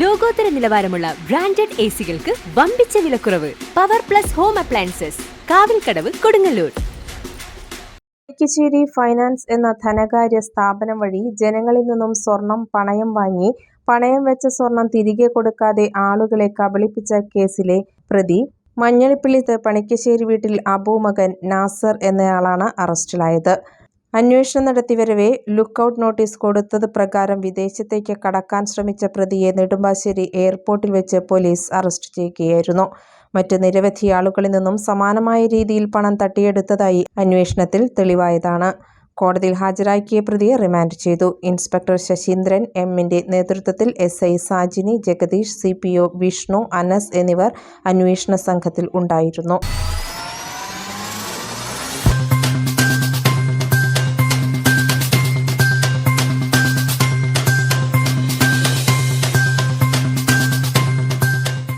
ലോകോത്തര നിലവാരമുള്ള branded A സികൾക്ക് വമ്പിച്ച വിലക്കുറവ്. Power plus home appliances Kavilkadavu Kodungallur. Idukkisseri finance എന്ന ധനകാര്യ സ്ഥാപനം വഴി ജനങ്ങളിൽ നിന്നും സ്വർണം പണയം വാങ്ങി പണയം വെച്ച സ്വർണം തിരികെ കൊടുക്കാതെ ആളുകളെ കബളിപ്പിച്ച കേസിലെ പ്രതി മഞ്ഞളിപ്പിള്ളിത്ത് പണിക്കശ്ശേരി വീട്ടിൽ അബൂമകൻ നാസർ എന്നയാളാണ് അറസ്റ്റിലായത്. അന്വേഷണം നടത്തിവരവെ ലുക്കൌട്ട് നോട്ടീസ് കൊടുത്തത് പ്രകാരം വിദേശത്തേക്ക് കടക്കാൻ ശ്രമിച്ച പ്രതിയെ നെടുമ്പാശ്ശേരി എയർപോർട്ടിൽ വെച്ച് പോലീസ് അറസ്റ്റ് ചെയ്യുകയായിരുന്നു. മറ്റ് നിരവധി ആളുകളിൽ നിന്നും സമാനമായ രീതിയിൽ പണം തട്ടിയെടുത്തതായി അന്വേഷണത്തിൽ തെളിവായതാണ്. കോടതിയിൽ ഹാജരാക്കിയ പ്രതിയെ റിമാൻഡ് ചെയ്തു. ഇൻസ്പെക്ടർ ശശീന്ദ്രൻ എമ്മിന്റെ നേതൃത്വത്തിൽ S I Sajini Jagadeesh C P O Vishnu Anas എന്നിവർ അന്വേഷണ സംഘത്തിൽ ഉണ്ടായിരുന്നു.